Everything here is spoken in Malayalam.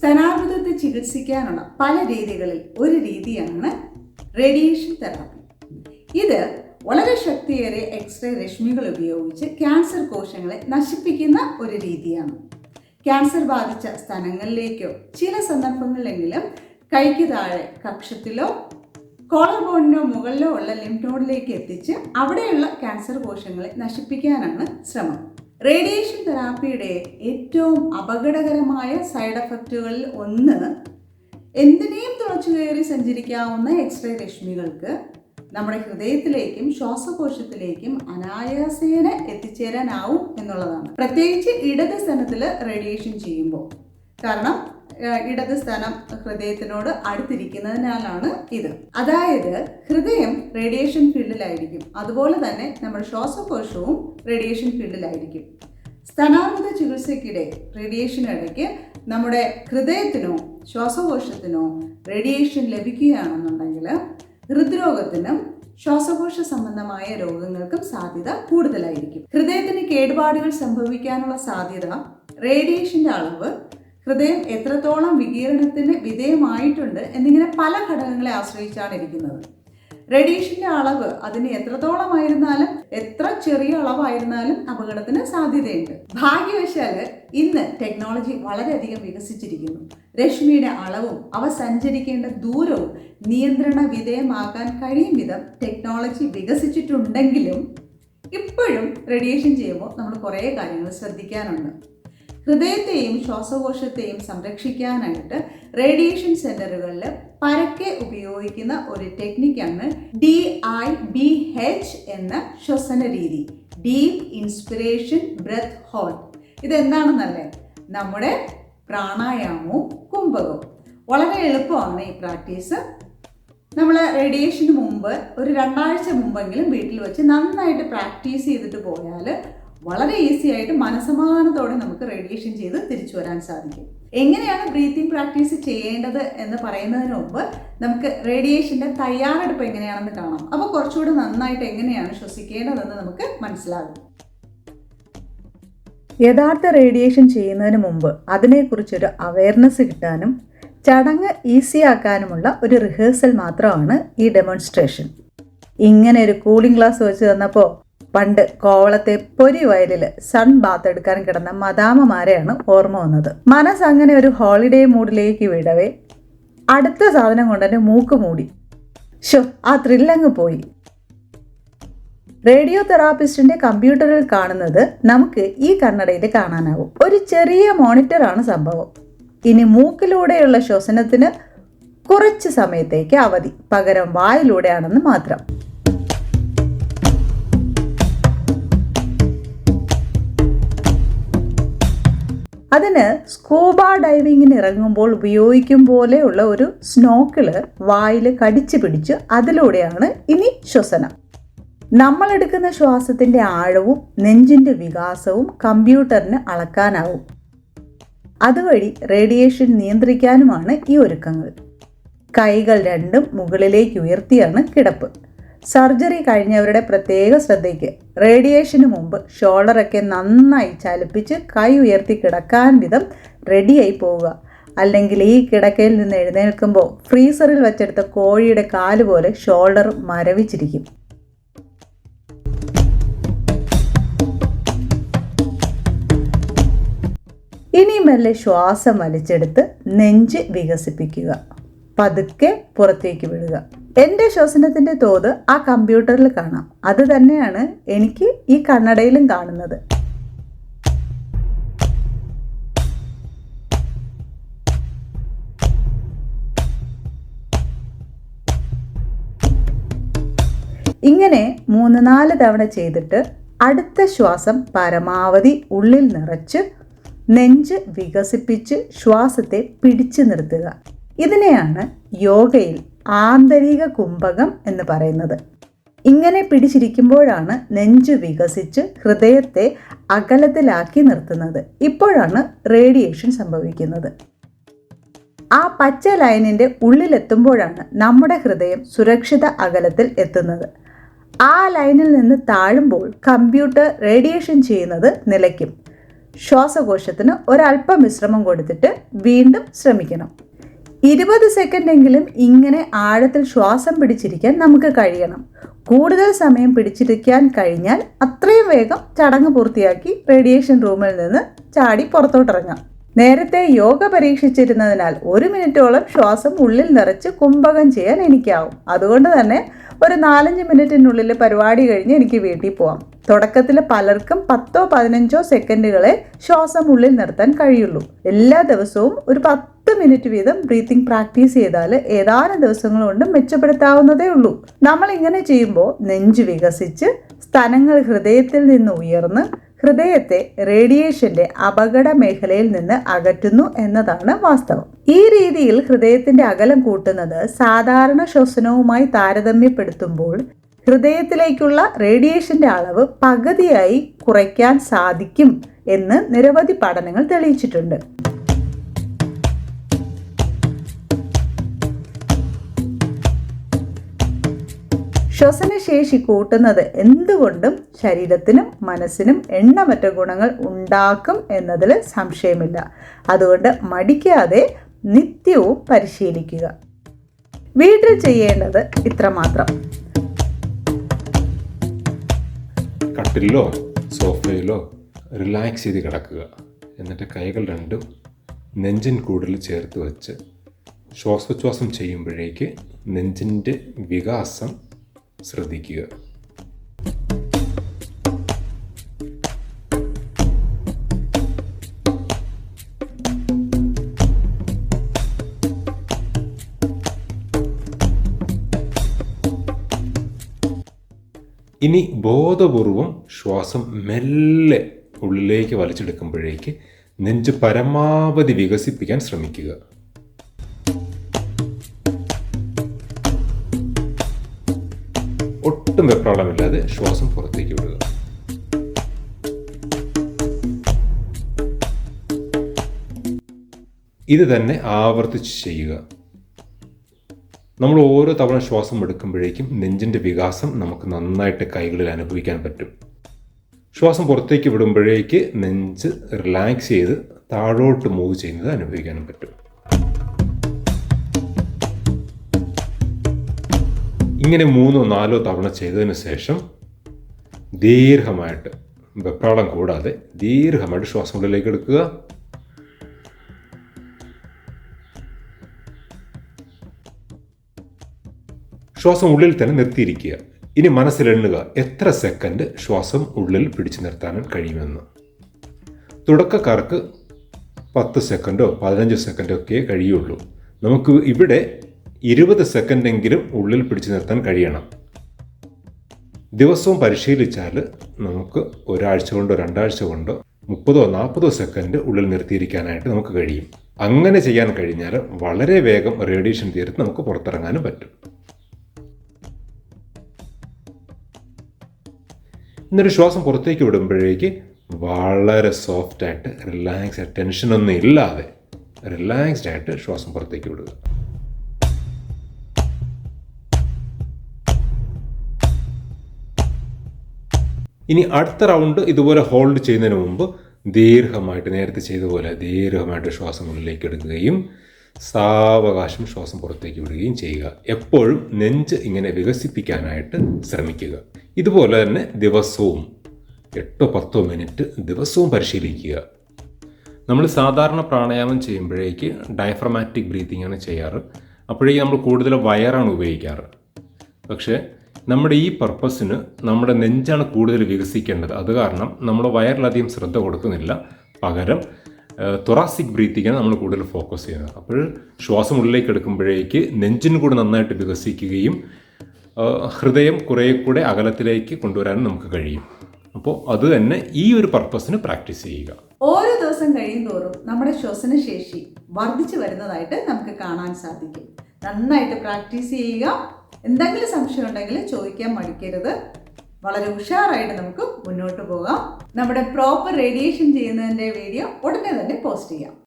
സ്തനാർബുദത്തെ ചികിത്സിക്കാനുള്ള പല രീതികളിൽ ഒരു രീതിയാണ് റേഡിയേഷൻ തെറാപ്പി. ഇത് വളരെ ശക്തിയേറിയ എക്സ്റേ രശ്മികൾ ഉപയോഗിച്ച് ക്യാൻസർ കോശങ്ങളെ നശിപ്പിക്കുന്ന ഒരു രീതിയാണ്. ക്യാൻസർ ബാധിച്ച സ്ഥലങ്ങളിലേക്കോ ചില സന്ദർഭങ്ങളിലെങ്കിലും കൈക്ക് താഴെ കക്ഷത്തിലോ കോളർ ബോണിനോ മുകളിലോ ഉള്ള ലിംഫ് നോഡിലേക്ക് എത്തിച്ച് അവിടെയുള്ള ക്യാൻസർ കോശങ്ങളെ നശിപ്പിക്കാനാണ് ശ്രമം. റേഡിയേഷൻ തെറാപ്പിയുടെ ഏറ്റവും അപകടകരമായ സൈഡ് എഫക്റ്റുകളിൽ ഒന്ന് എന്തിനേയും തുളച്ചു കയറി സഞ്ചരിക്കാവുന്ന എക്സ്റേ രശ്മികൾക്ക് നമ്മുടെ ഹൃദയത്തിലേക്കും ശ്വാസകോശത്തിലേക്കും അനായാസേന എത്തിച്ചേരാനാവും എന്നുള്ളതാണ്. പ്രത്യേകിച്ച് ഇടത് സ്ഥലത്തിൽ റേഡിയേഷൻ ചെയ്യുമ്പോൾ. കാരണം ഇടത് സ്ഥാനം ഹൃദയത്തിനോട് അടുത്തിരിക്കുന്നതിനാലാണ് ഇത്. അതായത് ഹൃദയം റേഡിയേഷൻ ഫീൽഡിലായിരിക്കും. അതുപോലെ തന്നെ നമ്മുടെ ശ്വാസകോശവും റേഡിയേഷൻ ഫീൽഡിലായിരിക്കും. സ്ഥാനാർബുദ ചികിത്സയ്ക്കിടെ റേഡിയേഷനിടയ്ക്ക് നമ്മുടെ ഹൃദയത്തിനോ ശ്വാസകോശത്തിനോ റേഡിയേഷൻ ലഭിക്കുകയാണെന്നുണ്ടെങ്കിൽ ഹൃദ്രോഗത്തിനും ശ്വാസകോശ സംബന്ധമായ രോഗങ്ങൾക്കും സാധ്യത കൂടുതലായിരിക്കും. ഹൃദയത്തിന് കേടുപാടുകൾ സംഭവിക്കാനുള്ള സാധ്യത റേഡിയേഷന്റെ അളവ് ഹൃദയം എത്രത്തോളം വികീരണത്തിന് വിധേയമായിട്ടുണ്ട് എന്നിങ്ങനെ പല ഘടകങ്ങളെ ആശ്രയിച്ചാണ് ഇരിക്കുന്നത്. റേഡിയേഷന്റെ അളവ് അതിന് എത്രത്തോളമായിരുന്നാലും എത്ര ചെറിയ അളവായിരുന്നാലും അപകടത്തിന് സാധ്യതയുണ്ട്. ഭാഗ്യവശാൽ ഇന്ന് ടെക്നോളജി വളരെയധികം വികസിച്ചിരിക്കുന്നു. രശ്മിയുടെ അളവും അവ സഞ്ചരിക്കേണ്ട ദൂരവും നിയന്ത്രണ വിധേയമാക്കാൻ കഴിയും വിധം ടെക്നോളജി വികസിച്ചിട്ടുണ്ടെങ്കിലും ഇപ്പോഴും റേഡിയേഷൻ ചെയ്യുമ്പോൾ നമ്മൾ കുറേ കാര്യങ്ങൾ ശ്രദ്ധിക്കാനുണ്ട്. ഹൃദയത്തെയും ശ്വാസകോശത്തെയും സംരക്ഷിക്കാനായിട്ട് റേഡിയേഷൻ സെന്ററുകളിൽ പരക്കെ ഉപയോഗിക്കുന്ന ഒരു ടെക്നിക്കാണ് ഡി ഐ ബി എച്ച് എന്ന ശ്വസന രീതി. ഡീപ് ഇൻസ്പിറേഷൻ ബ്രെത്ത് ഹോൾഡ് ഇതെന്താണെന്നല്ലേ? നമ്മുടെ പ്രാണായാമവും കുംഭകവും. വളരെ എളുപ്പമാണ് ഈ പ്രാക്ടീസ്. നമ്മൾ റേഡിയേഷന് മുമ്പ് ഒരു രണ്ടാഴ്ച മുമ്പെങ്കിലും വീട്ടിൽ വെച്ച് നന്നായിട്ട് പ്രാക്ടീസ് ചെയ്തിട്ട് പോയാൽ വളരെ ഈസി ആയിട്ട് മനസമാധാനത്തോടെ നമുക്ക് റേഡിയേഷൻ ചെയ്ത് തിരിച്ചു വരാൻ സാധിക്കും. എങ്ങനെയാണ് ബ്രീത്തിങ് പ്രാക്ടീസ് ചെയ്യേണ്ടത് എന്ന് പറയുന്നതിന് മുമ്പ് നമുക്ക് റേഡിയേഷന്റെ തയ്യാറെടുപ്പ് എങ്ങനെയാണെന്ന് കാണാം. അപ്പോൾ കുറച്ചുകൂടി നന്നായിട്ട് എങ്ങനെയാണ് ശ്വസിക്കേണ്ടതെന്ന് നമുക്ക് മനസ്സിലാകും. യഥാർത്ഥ റേഡിയേഷൻ ചെയ്യുന്നതിന് മുമ്പ് അതിനെക്കുറിച്ചൊരു അവയർനെസ് കിട്ടാനും ചടങ്ങ് ഈസിയാക്കാനുമുള്ള ഒരു റിഹേഴ്സൽ മാത്രമാണ് ഈ ഡെമോൺസ്ട്രേഷൻ ഇങ്ങനെ ഒരു കൂളിംഗ് ഗ്ലാസ് വെച്ച് തന്നപ്പോൾ പണ്ട് കോവളത്തെ പൊരി വയലിൽ സൺ ബാത്ത് എടുക്കാൻ കിടന്ന മദാമമാരെയാണ് ഓർമ്മ വന്നത്. മനസ്സ് അങ്ങനെ ഒരു ഹോളിഡേ മൂഡിലേക്ക് വിടവേ. അടുത്ത സാധനം കൊണ്ടുതന്നെ മൂക്ക് മൂടി. ഷോ ആ ത്രില്ലങ്ങ് പോയി. റേഡിയോ തെറാപ്പിസ്റ്റിന്റെ കമ്പ്യൂട്ടറിൽ കാണുന്നത് നമുക്ക് ഈ കണ്ണടയിൽ കാണാനാവും. ഒരു ചെറിയ മോണിറ്ററാണ് സംഭവം. ഇനി മൂക്കിലൂടെയുള്ള ശ്വസനത്തിന് കുറച്ച് സമയത്തേക്ക് അവധി. പകരം വായിലൂടെയാണെന്ന് മാത്രം. അതിന് സ്കൂബ ഡൈവിങ്ങിന് ഇറങ്ങുമ്പോൾ ഉപയോഗിക്കും പോലെയുള്ള ഒരു സ്നോക്കിൾ വായിൽ കടിച്ചു പിടിച്ച് അതിലൂടെയാണ് ഇനി ശ്വസനം. നമ്മൾ എടുക്കുന്ന ശ്വാസത്തിന്റെ ആഴവും നെഞ്ചിന്റെ വികാസവും കമ്പ്യൂട്ടറിന് അളക്കാനാവും. അതുവഴി റേഡിയേഷൻ നിയന്ത്രിക്കാനുമാണ് ഈ ഒരുക്കങ്ങൾ. കൈകൾ രണ്ടും മുകളിലേക്ക് ഉയർത്തിയാണ് കിടപ്പ്. സർജറി കഴിഞ്ഞവരുടെ പ്രത്യേക ശ്രദ്ധയ്ക്ക് റേഡിയേഷന് മുമ്പ് ഷോൾഡറൊക്കെ നന്നായി ചലിപ്പിച്ച് കൈ ഉയർത്തി കിടക്കാൻ വിധം റെഡിയായി പോവുക. അല്ലെങ്കിൽ ഈ കിടക്കയിൽ നിന്ന് എഴുന്നേൽക്കുമ്പോൾ ഫ്രീസറിൽ വെച്ചെടുത്ത കോഴിയുടെ കാൽ പോലെ ഷോൾഡർ മരവിച്ചിരിക്കും. ഇനി മെല്ലെ ശ്വാസം വലിച്ചെടുത്ത് നെഞ്ച് വികസിപ്പിക്കുക. പതുക്കെ പുറത്തേക്ക് വിടുക. എന്റെ ശ്വസനത്തിന്റെ തോത് ആ കമ്പ്യൂട്ടറിൽ കാണാം. അത് തന്നെയാണ് എനിക്ക് ഈ കണ്ണടയിലും കാണുന്നത്. ഇങ്ങനെ മൂന്ന് നാല് തവണ ചെയ്തിട്ട് അടുത്ത ശ്വാസം പരമാവധി ഉള്ളിൽ നിറച്ച് നെഞ്ച് വികസിപ്പിച്ച് ശ്വാസത്തെ പിടിച്ചു നിർത്തുക. ഇതിനെയാണ് യോഗയിൽ ആന്തരിക കുംഭകം എന്ന് പറയുന്നത്. ഇങ്ങനെ പിടിച്ചിരിക്കുമ്പോഴാണ് നെഞ്ച് വികസിച്ച് ഹൃദയത്തെ അകലത്തിലാക്കി നിർത്തുന്നത്. ഇപ്പോഴാണ് റേഡിയേഷൻ സംഭവിക്കുന്നത്. ആ പച്ച ലൈനിന്റെ ഉള്ളിലെത്തുമ്പോഴാണ് നമ്മുടെ ഹൃദയം സുരക്ഷിത അകലത്തിൽ എത്തുന്നത്. ആ ലൈനിൽ നിന്ന് താഴുമ്പോൾ കമ്പ്യൂട്ടർ റേഡിയേഷൻ ചെയ്യുന്നത് നിലയ്ക്കും. ശ്വാസകോശത്തിന് ഒരല്പം വിശ്രമം കൊടുത്തിട്ട് വീണ്ടും ശ്രമിക്കണം. ഇരുപത് സെക്കൻഡെങ്കിലും ഇങ്ങനെ ആഴത്തിൽ ശ്വാസം പിടിച്ചിരിക്കാൻ നമുക്ക് കഴിയണം. കൂടുതൽ സമയം പിടിച്ചിരിക്കാൻ കഴിഞ്ഞാൽ അത്രയും വേഗം ചടങ്ങ് പൂർത്തിയാക്കി റേഡിയേഷൻ റൂമിൽ നിന്ന് ചാടി പുറത്തോട്ടിറങ്ങാം. നേരത്തെ യോഗ പരീക്ഷിച്ചിരുന്നതിനാൽ ഒരു മിനിറ്റോളം ശ്വാസം ഉള്ളിൽ നിറച്ച് കുംഭകം ചെയ്യാൻ എനിക്കാവും. അതുകൊണ്ട് തന്നെ ഒരു നാലഞ്ച് മിനിറ്റിനുള്ളിൽ പരിപാടി കഴിഞ്ഞ് എനിക്ക് വീട്ടിൽ പോവാം. തുടക്കത്തിൽ പലർക്കും പത്തോ പതിനഞ്ചോ സെക്കൻഡുകളെ ശ്വാസം ഉള്ളിൽ നിർത്താൻ കഴിയുള്ളൂ. എല്ലാ ദിവസവും ഒരു പത്ത് മിനിറ്റ് വീതം ബ്രീത്തിങ് പ്രാക്ടീസ് ചെയ്താൽ ഏതാനും ദിവസങ്ങൾ കൊണ്ട് മെച്ചപ്പെടുത്താവുന്നതേ ഉള്ളൂ. നമ്മൾ ഇങ്ങനെ ചെയ്യുമ്പോൾ നെഞ്ച് വികസിച്ച് സ്ഥലങ്ങൾ ഹൃദയത്തിൽ നിന്ന് ഉയർന്ന് ഹൃദയത്തെ റേഡിയേഷന്റെ അപകട മേഖലയിൽ നിന്ന് അകറ്റുന്നു എന്നതാണ് വാസ്തവം. ഈ രീതിയിൽ ഹൃദയത്തിന്റെ അകലം കൂട്ടുന്നത് സാധാരണ ശ്വസനവുമായി താരതമ്യപ്പെടുത്തുമ്പോൾ ഹൃദയത്തിലേക്കുള്ള റേഡിയേഷന്റെ അളവ് പകുതിയായി കുറയ്ക്കാൻ സാധിക്കും എന്ന് നിരവധി പഠനങ്ങൾ തെളിയിച്ചിട്ടുണ്ട്. ശ്വസനശേഷി കൂട്ടുന്നത് എന്തുകൊണ്ടും ശരീരത്തിനും മനസ്സിനും എണ്ണമറ്റ ഗുണങ്ങൾ ഉണ്ടാക്കും എന്നതിൽ സംശയമില്ല. അതുകൊണ്ട് മടിക്കാതെ നിത്യവും പരിശീലിക്കുക. വീട്ടിൽ ചെയ്യേണ്ടത് ഇത്രമാത്രം. കട്ടിലോ സോഫയിലോ റിലാക്സ് ചെയ്ത് കിടക്കുക. എന്നിട്ട് കൈകൾ രണ്ടും നെഞ്ചിൻ കൂടുതൽ ചേർത്ത് വെച്ച് ശ്വാസോച്ഛ്വാസം ചെയ്യുമ്പോഴേക്ക് നെഞ്ചിന്റെ വികാസം ശ്രദ്ധിക്കുക. ഇനി ബോധപൂർവം ശ്വാസം മെല്ലെ ഉള്ളിലേക്ക് വലിച്ചെടുക്കുമ്പോഴേക്ക് നെഞ്ച് പരമാവധി വികസിപ്പിക്കാൻ ശ്രമിക്കുക. ഒട്ടും വെപ്രാളമില്ലാതെ ശ്വാസം പുറത്തേക്ക് വിടുക. ഇത് തന്നെ ആവർത്തിച്ച് ചെയ്യുക. നമ്മൾ ഓരോ തവണ ശ്വാസം എടുക്കുമ്പോഴേക്കും നെഞ്ചിന്റെ വികാസം നമുക്ക് നന്നായിട്ട് കൈകളിൽ അനുഭവിക്കാൻ പറ്റും. ശ്വാസം പുറത്തേക്ക് വിടുമ്പോഴേക്ക് നെഞ്ച് റിലാക്സ് ചെയ്ത് താഴോട്ട് മൂവ് ചെയ്യുന്നത് അനുഭവിക്കാനും പറ്റും. ഇങ്ങനെ മൂന്നോ നാലോ തവണ ചെയ്തതിന് ശേഷം ദീർഘമായിട്ട് വെപ്രാളം കൂടാതെ ദീർഘമായിട്ട് ശ്വാസം ഉള്ളിലേക്ക് എടുക്കുക. ശ്വാസം ഉള്ളിൽ തന്നെ നിർത്തിയിരിക്കുക. ഇനി മനസ്സിലെണ്ണുക എത്ര സെക്കൻഡ് ശ്വാസം ഉള്ളിൽ പിടിച്ചു നിർത്താൻ കഴിയുമെന്ന്. തുടക്കക്കാർക്ക് പത്ത് സെക്കൻഡോ പതിനഞ്ച് സെക്കൻഡോ ഒക്കെ കഴിയുള്ളൂ. നമുക്ക് ഇവിടെ ഇരുപത് സെക്കൻഡെങ്കിലും ഉള്ളിൽ പിടിച്ചു നിർത്താൻ കഴിയണം. ദിവസവും പരിശീലിച്ചാൽ നമുക്ക് ഒരാഴ്ച കൊണ്ടോ രണ്ടാഴ്ച കൊണ്ടോ മുപ്പതോ നാൽപ്പതോ സെക്കൻഡ് ഉള്ളിൽ നിർത്തിയിരിക്കാനായിട്ട് നമുക്ക് കഴിയും. അങ്ങനെ ചെയ്യാൻ കഴിഞ്ഞാൽ വളരെ വേഗം റേഡിയേഷൻ തീർത്ത് നമുക്ക് പുറത്തിറങ്ങാനും പറ്റും. ഇന്നൊരു ശ്വാസം പുറത്തേക്ക് വിടുമ്പോഴേക്ക് വളരെ സോഫ്റ്റായിട്ട് റിലാക്സ് ടെൻഷനൊന്നും ഇല്ലാതെ റിലാക്സ്ഡ് ആയിട്ട് ശ്വാസം പുറത്തേക്ക് വിടുക. ഇനി അടുത്ത റൗണ്ട് ഇതുപോലെ ഹോൾഡ് ചെയ്യുന്നതിന് മുമ്പ് ദീർഘമായിട്ട് നേരത്തെ ചെയ്ത പോലെ ദീർഘമായിട്ട് ശ്വാസം ഉള്ളിലേക്ക് എടുക്കുകയും സാവകാശം ശ്വാസം പുറത്തേക്ക് വിടുകയും ചെയ്യുക. എപ്പോഴും നെഞ്ച് ഇങ്ങനെ വികസിപ്പിക്കാനായിട്ട് ശ്രമിക്കുക. ഇതുപോലെ തന്നെ ദിവസവും എട്ടോ പത്തോ മിനിറ്റ് ദിവസവും പരിശീലിക്കുക. നമ്മൾ സാധാരണ പ്രാണായാമം ചെയ്യുമ്പോഴേക്ക് ഡയഫ്രമാറ്റിക് ബ്രീത്തിങ് ആണ് ചെയ്യാറ്. അപ്പോഴേക്കും നമ്മൾ കൂടുതൽ വയറാണ് ഉപയോഗിക്കാറ്. പക്ഷേ നമ്മുടെ ഈ പർപ്പസിന് നമ്മുടെ നെഞ്ചാണ് കൂടുതൽ വികസിക്കേണ്ടത്. അത് കാരണം നമ്മൾ വയറിലധികം ശ്രദ്ധ കൊടുക്കുന്നില്ല. പകരം തൊറാസിക് ബ്രീത്തിങ്ങാണ് നമ്മൾ കൂടുതൽ ഫോക്കസ് ചെയ്യുന്നത്. അപ്പോൾ ശ്വാസം ഉള്ളിലേക്ക് എടുക്കുമ്പോഴേക്ക് നെഞ്ചിന് കൂടെ നന്നായിട്ട് വികസിക്കുകയും ഹൃദയം കുറേ കൂടെ അകലത്തിലേക്ക് കൊണ്ടുവരാനും നമുക്ക് കഴിയും. അപ്പോൾ അത് തന്നെ ഈ ഒരു പർപ്പസിന് പ്രാക്ടീസ് ചെയ്യുക. ഓരോ ദിവസം കഴിയും നമ്മുടെ ശ്വസന ശേഷി വർദ്ധിച്ചു വരുന്നതായിട്ട് നമുക്ക് കാണാൻ സാധിക്കും. നന്നായിട്ട് പ്രാക്ടീസ് ചെയ്യുക. എന്തെങ്കിലും സംശയം ഉണ്ടെങ്കിൽ ചോദിക്കാൻ മടിക്കരുത്. വളരെ ഉഷാറായിട്ട് നമുക്ക് മുന്നോട്ട് പോകാം. നമ്മുടെ പ്രോപ്പർ റേഡിയേഷൻ ചെയ്യുന്നതിന്റെ വീഡിയോ ഉടനെ തന്നെ പോസ്റ്റ് ചെയ്യാം.